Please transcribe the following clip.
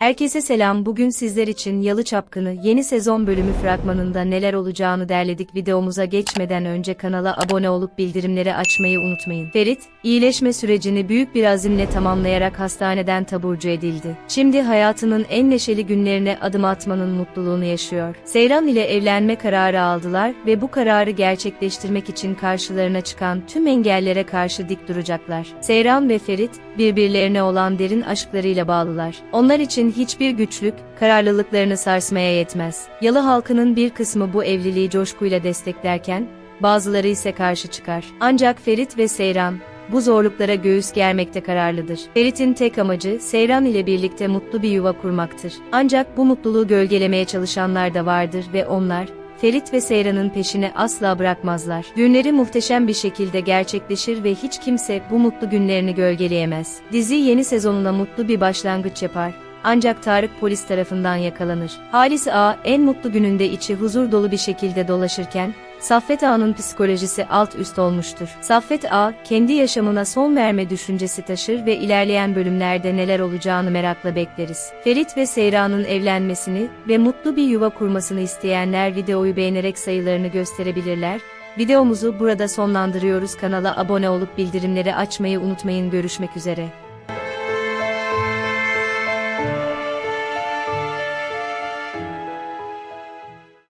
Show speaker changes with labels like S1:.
S1: Herkese selam. Bugün sizler için Yalı Çapkını yeni sezon bölümü fragmanında neler olacağını derledik. Videomuza geçmeden önce kanala abone olup bildirimleri açmayı unutmayın. Ferit, iyileşme sürecini büyük bir azimle tamamlayarak hastaneden taburcu edildi. Şimdi hayatının en neşeli günlerine adım atmanın mutluluğunu yaşıyor. Seyran ile evlenme kararı aldılar ve bu kararı gerçekleştirmek için karşılarına çıkan tüm engellere karşı dik duracaklar. Seyran ve Ferit, birbirlerine olan derin aşklarıyla bağlılar. Onlar için hiçbir güçlük, kararlılıklarını sarsmaya yetmez. Yalı halkının bir kısmı bu evliliği coşkuyla desteklerken, bazıları ise karşı çıkar. Ancak Ferit ve Seyran, bu zorluklara göğüs germekte kararlıdır. Ferit'in tek amacı Seyran ile birlikte mutlu bir yuva kurmaktır. Ancak bu mutluluğu gölgelemeye çalışanlar da vardır ve onlar, Ferit ve Seyran'ın peşini asla bırakmazlar. Düğünleri muhteşem bir şekilde gerçekleşir ve hiç kimse bu mutlu günlerini gölgeleyemez. Dizi yeni sezonuna mutlu bir başlangıç yapar. Ancak Tarık polis tarafından yakalanır. Halis Ağa en mutlu gününde içi huzur dolu bir şekilde dolaşırken, Saffet Ağa'nın psikolojisi alt üst olmuştur. Saffet Ağa, kendi yaşamına son verme düşüncesi taşır ve ilerleyen bölümlerde neler olacağını merakla bekleriz. Ferit ve Seyran'ın evlenmesini ve mutlu bir yuva kurmasını isteyenler videoyu beğenerek sayılarını gösterebilirler. Videomuzu burada sonlandırıyoruz. Kanala abone olup bildirimleri açmayı unutmayın. Görüşmek üzere.